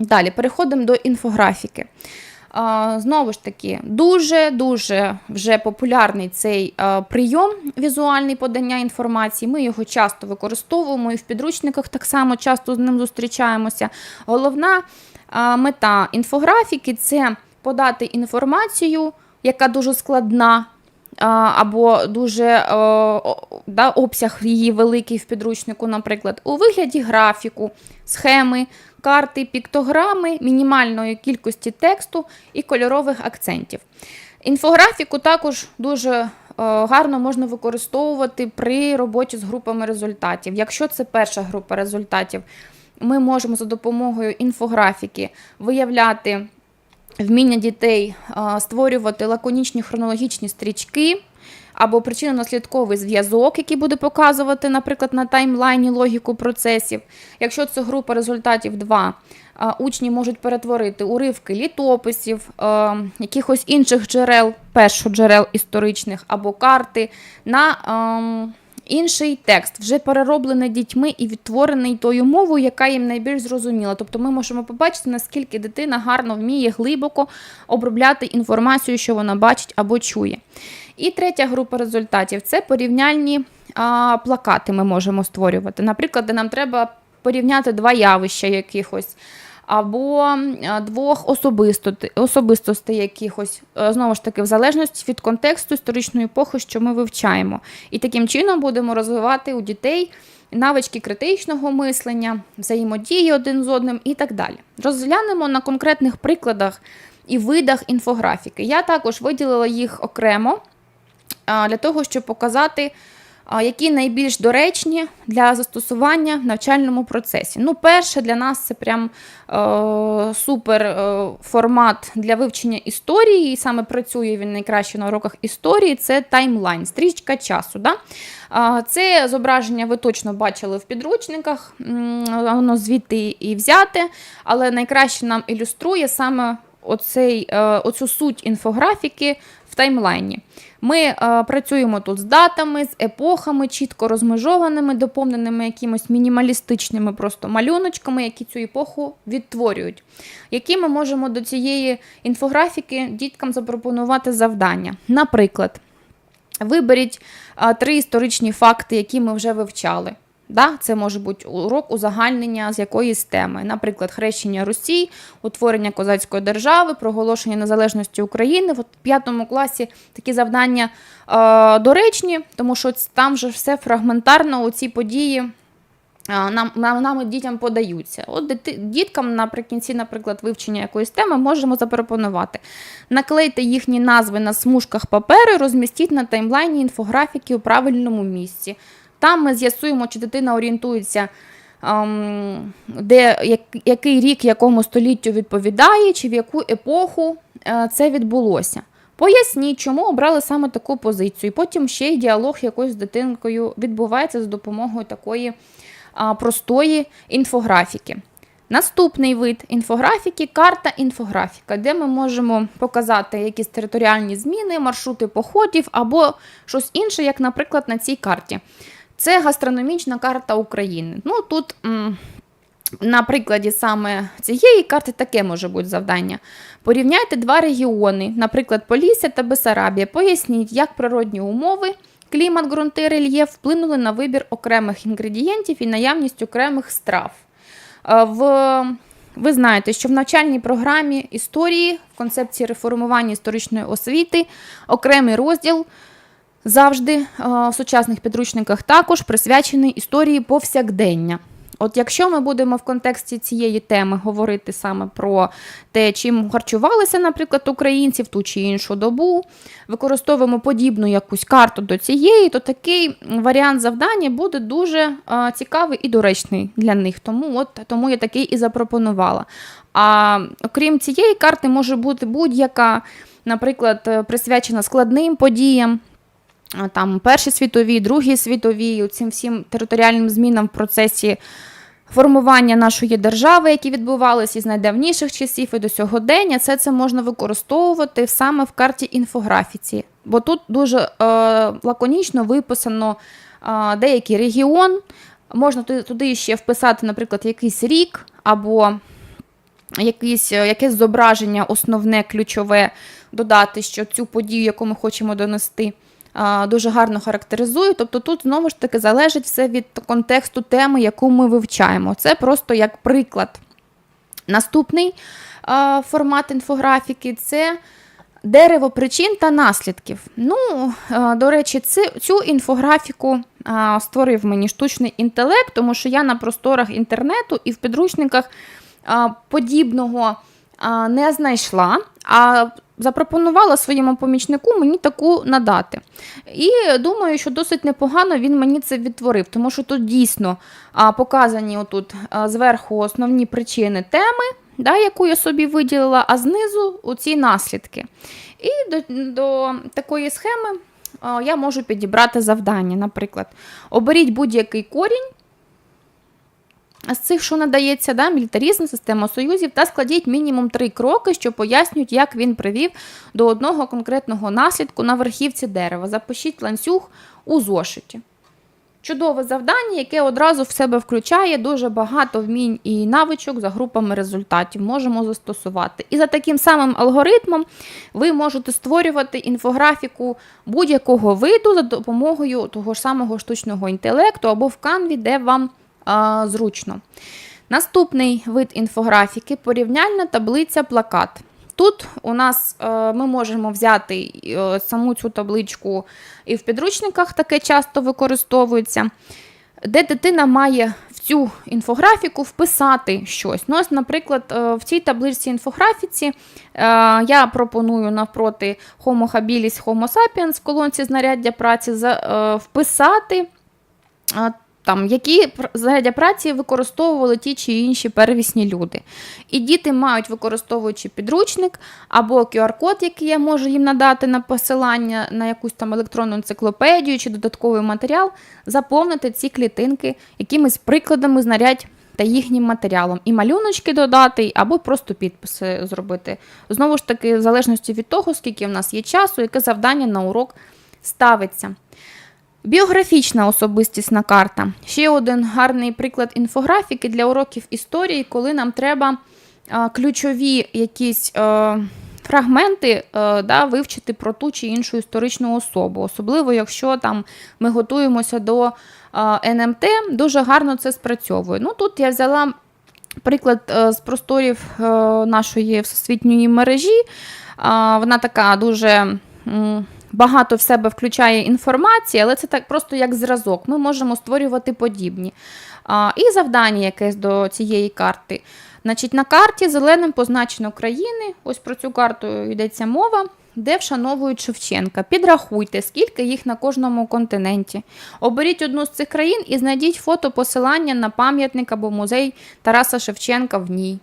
Далі переходимо до інфографіки. Знову ж таки, дуже-дуже вже популярний цей прийом візуальний подання інформації. Ми його часто використовуємо і в підручниках так само часто з ним зустрічаємося. Головна мета інфографіки це подати інформацію, яка дуже складна. Або дуже е, да, обсяг її великий в підручнику, наприклад, у вигляді графіку, схеми, карти, піктограми, мінімальної кількості тексту і кольорових акцентів. Інфографіку також дуже е, гарно можна використовувати при роботі з групами результатів. Якщо це перша група результатів, ми можемо за допомогою інфографіки виявляти вміння дітей е, створювати лаконічні хронологічні стрічки. Або причинно-наслідковий зв'язок, який буде показувати, наприклад, на таймлайні логіку процесів. Якщо це група результатів 2, учні можуть перетворити уривки літописів, е, якихось інших джерел, першоджерел історичних або карти на ем, інший текст, вже перероблений дітьми і відтворений тою мовою, яка їм найбільш зрозуміла. Тобто ми можемо побачити, наскільки дитина гарно вміє глибоко обробляти інформацію, що вона бачить або чує. І третя група результатів це порівняльні а, плакати ми можемо створювати. Наприклад, де нам треба порівняти два явища якихось. Або двох особистостей, якихось, е, знову ж таки, в залежності від контексту історичної епохи, що ми вивчаємо. І таким чином будемо розвивати у дітей навички критичного мислення, взаємодії один з одним і так далі. Розглянемо на конкретних прикладах і видах інфографіки. Я також виділила їх окремо для того, щоб показати, які найбільш доречні для застосування в навчальному процесі. Ну, перше, для нас це прям е, супер е, формат для вивчення історії, і саме працює він найкраще на уроках історії. Це таймлайн, стрічка часу. Да? Це зображення ви точно бачили в підручниках, воно звідти і взяте, але найкраще нам ілюструє саме оцей, е, оцю суть інфографіки таймлайні. Ми е, працюємо тут з датами, з епохами, чітко розмежованими, доповненими якимось мінімалістичними просто малюночками, які цю епоху відтворюють. Які ми можемо до цієї інфографіки діткам запропонувати завдання. Наприклад, виберіть е, три історичні факти, які ми вже вивчали. Да, це може бути урок узагальнення з якоїсь теми, наприклад, хрещення Русі, утворення козацької держави, проголошення незалежності України. От в п'ятому класі такі завдання е, доречні, тому що там вже все фрагментарно у ці події е, нам, нам, нам дітям подаються. От дити, діткам наприкінці, наприклад, вивчення якоїсь теми можемо запропонувати. Наклейте їхні назви на смужках паперу, розмістіть на таймлайні інфографіки у правильному місці. Там ми з'ясуємо, чи дитина орієнтується, ем, де, як, який рік якому століттю відповідає, чи в яку епоху е, це відбулося. Поясніть, чому обрали саме таку позицію. Потім ще й діалог якоюсь з дитинкою відбувається за допомогою такої а, простої інфографіки. Наступний вид інфографіки карта інфографіка, де ми можемо показати якісь територіальні зміни, маршрути походів або щось інше, як, наприклад, на цій карті. Це гастрономічна карта України. Ну тут м, на прикладі саме цієї карти таке може бути завдання. Порівняйте два регіони, наприклад, Полісся та Бесарабія. Поясніть, як природні умови, клімат, ґрунти, рельєф вплинули на вибір окремих інгредієнтів і наявність окремих страв. Е, В ви знаєте, що в навчальній програмі історії в концепції реформування історичної освіти окремий розділ завжди е, в сучасних підручниках також присвячений історії повсякдення. От якщо ми будемо в контексті цієї теми говорити саме про те, чим харчувалися, наприклад, українці в ту чи іншу добу, використовуємо подібну якусь карту до цієї, то такий варіант завдання буде дуже е, цікавий і доречний для них. Тому от тому я такий і запропонувала. А окрім цієї карти, може бути будь-яка, наприклад, е, присвячена складним подіям там Першій світовій, Другій світовій, цим всім територіальним змінам в процесі формування нашої держави, які відбувалися із найдавніших часів і до сьогодення, це це можна використовувати саме в карті інфографіці. Бо тут дуже е, лаконічно виписано е, деякий регіон, можна туди, туди ще вписати, наприклад, якийсь рік або якісь, е, якесь зображення, основне, ключове додати, що цю подію, яку ми хочемо донести, дуже гарно характеризує. Тобто тут знову ж таки залежить все від контексту теми, яку ми вивчаємо. Це просто як приклад. Наступний формат інфографіки це дерево причин та наслідків. Ну, до речі, цю інфографіку створив мені штучний інтелект, тому що я на просторах інтернету і в підручниках подібного не знайшла. А запропонувала своєму помічнику мені таку надати. І думаю, що досить непогано він мені це відтворив, тому що тут дійсно показані отут зверху основні причини теми, да, яку я собі виділила, а знизу оці наслідки. І до, до такої схеми я можу підібрати завдання. Наприклад, оберіть будь-який корінь. З цих, що надається, да, мілітарізм, система союзів, та складіть мінімум три кроки, що пояснюють, як він привів до одного конкретного наслідку на верхівці дерева. Запишіть ланцюг у зошиті. Чудове завдання, яке одразу в себе включає дуже багато вмінь і навичок за групами результатів. Можемо застосувати. І за таким самим алгоритмом ви можете створювати інфографіку будь-якого виду за допомогою того ж самого штучного інтелекту або в канві, де вам а, зручно. Наступний вид інфографіки порівняльна таблиця плакат. Тут у нас е, ми можемо взяти е, саму цю табличку і в підручниках таке часто використовується, де дитина має в цю інфографіку вписати щось. Ну, ось, Наприклад, е, в цій табличці інфографіці я пропоную навпроти Homo habilis, Homo sapiens в колонці знаряддя праці вписати. Там, які знаряддя праці використовували ті чи інші первісні люди. І діти мають, використовуючи підручник або QR-код, який я можу їм надати на посилання на якусь там електронну енциклопедію чи додатковий матеріал, заповнити ці клітинки якимись прикладами знарядь та їхнім матеріалом. І малюночки додати, або просто підписи зробити. Знову ж таки, в залежності від того, скільки в нас є часу, яке завдання на урок ставиться. Біографічна особистісна карта. Ще один гарний приклад інфографіки для уроків історії, коли нам треба а, ключові якісь е, фрагменти е, да, вивчити про ту чи іншу історичну особу. Особливо, якщо там ми готуємося до е, НМТ, дуже гарно це спрацьовує. Ну, тут я взяла приклад е, з просторів е, нашої всесвітньої мережі. Вона така дуже. Багато в себе включає інформації, але це так просто як зразок. Ми можемо створювати подібні. А, і завдання якесь до цієї карти. Значить, на карті зеленим позначено країни. Ось про цю карту йдеться мова, де вшановують Шевченка. Підрахуйте, скільки їх на кожному континенті. Оберіть одну з цих країн і знайдіть фото посилання на пам'ятник або музей Тараса Шевченка в ній.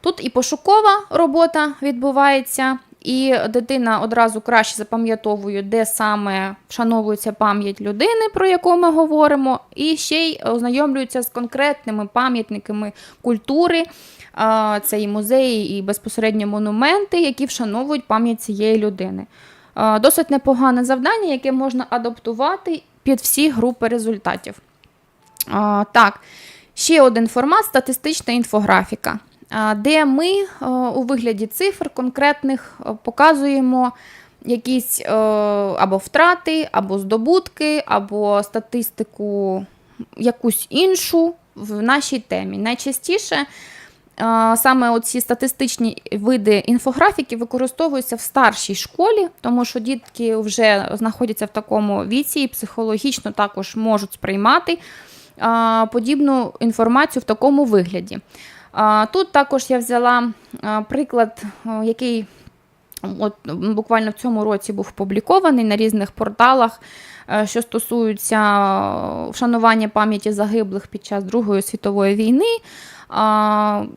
Тут і пошукова робота відбувається, і дитина одразу краще запам'ятовує, де саме вшановується пам'ять людини, про яку ми говоримо, і ще й ознайомлюється з конкретними пам'ятниками культури. Це і музеї, і безпосередньо монументи, які вшановують пам'ять цієї людини. Досить непогане завдання, яке можна адаптувати під всі групи результатів. Так, ще один формат статистична інфографіка, де ми у вигляді цифр конкретних показуємо якісь е, або втрати, або здобутки, або статистику якусь іншу в нашій темі. Найчастіше саме оці статистичні види інфографіки використовуються в старшій школі, тому що дітки вже знаходяться в такому віці і психологічно також можуть сприймати подібну інформацію в такому вигляді. Тут також я взяла приклад, який от, буквально в цьому році був опублікований на різних порталах, е, що стосуються е, вшанування пам'яті загиблих під час Другої світової війни.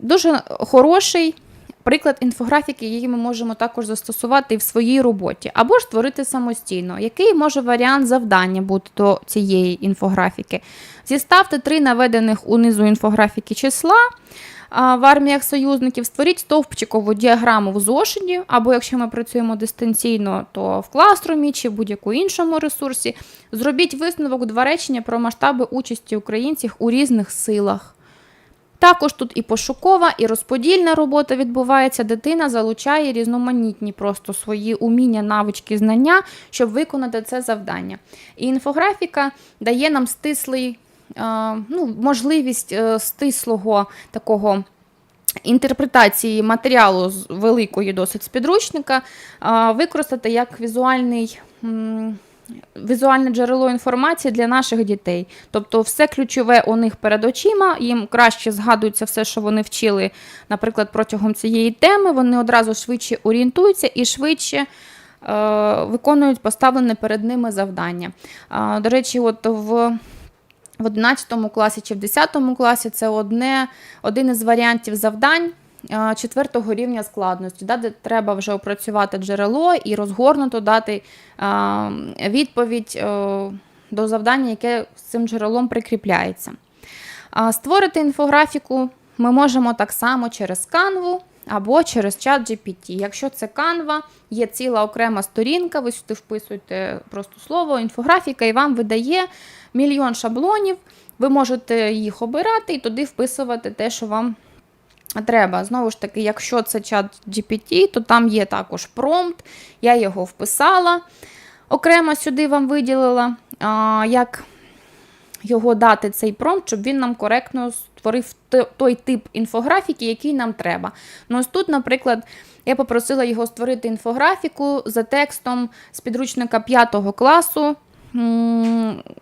Дуже хороший приклад інфографіки, який ми можемо також застосувати і в своїй роботі, або ж створити самостійно. Який може варіант завдання бути до цієї інфографіки? Зіставте три наведених унизу інфографіки числа. В арміях союзників створіть стовпчикову діаграму в зошиті, або якщо ми працюємо дистанційно, то в класрумі чи в будь-якому іншому ресурсі. Зробіть висновок два речення про масштаби участі українців у різних силах. Також тут і пошукова, і розподільна робота відбувається. Дитина залучає різноманітні просто свої уміння, навички, знання, щоб виконати це завдання. І інфографіка дає нам стислий, ну, можливість е, стислого такого. Інтерпретації матеріалу з великої досить з підручника використати як візуальний, візуальне джерело інформації для наших дітей. Тобто, все ключове у них перед очима, їм краще згадується все, що вони вчили, наприклад, протягом цієї теми. Вони одразу швидше орієнтуються і швидше е, виконують поставлене перед ними завдання. До речі, от в в 11 класі чи в 10 класі це одне, один із варіантів завдань е, четвертого рівня складності, да, де треба вже опрацювати джерело і розгорнуто дати е, відповідь е, до завдання, яке з цим джерелом прикріпляється. А Створити інфографіку ми можемо так само через Canva або через чат GPT. Якщо це Canva, є ціла окрема сторінка, ви сюди вписуєте просто слово, інфографіка, і вам видає мільйон шаблонів. Ви можете їх обирати і туди вписувати те, що вам треба. Знову ж таки, якщо це чат GPT, то там є також промпт, я його вписала. Окремо сюди вам виділила, як його дати цей промпт, щоб він нам коректно створив той тип інфографіки, який нам треба. Ну, ось тут, наприклад, я попросила його створити інфографіку за текстом з підручника 5 класу.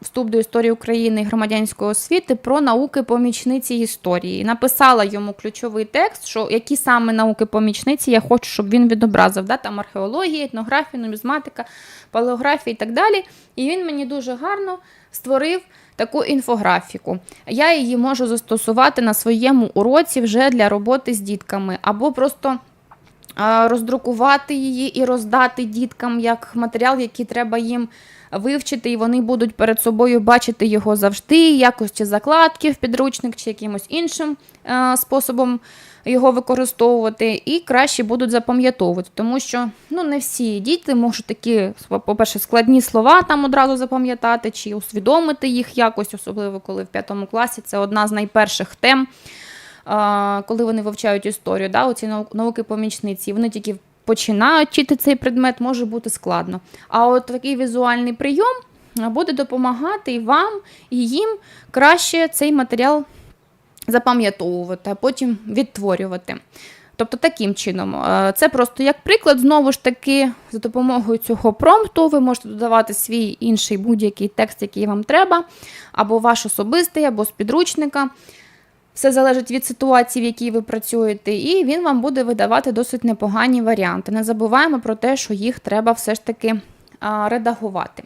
Вступ до історії України і громадянської освіти про науки помічниці історії. Написала йому ключовий текст, що які саме науки помічниці я хочу, щоб він відобразив. Да? Там археологія, етнографія, нумізматика, палеографія і так далі. І він мені дуже гарно створив таку інфографіку. Я її можу застосувати на своєму уроці вже для роботи з дітками, або просто роздрукувати її і роздати діткам як матеріал, який треба їм вивчити, і вони будуть перед собою бачити його завжди, якості закладки в підручник чи якимось іншим е, способом його використовувати, і краще будуть запам'ятовувати, тому що ну, не всі діти можуть такі, по-перше, складні слова там одразу запам'ятати, чи усвідомити їх якось, особливо коли в п'ятому класі. Це одна з найперших тем коли вони вивчають історію, да, оці науки помічниці, вони тільки починають вчити цей предмет, може бути складно. А от такий візуальний прийом буде допомагати вам, і їм краще цей матеріал запам'ятовувати, а потім відтворювати. Тобто таким чином, це просто як приклад, знову ж таки, за допомогою цього промпту ви можете додавати свій інший будь-який текст, який вам треба, або ваш особистий, або з підручника. Все залежить від ситуації, в якій ви працюєте, і він вам буде видавати досить непогані варіанти. Не забуваємо про те, що їх треба все ж таки редагувати.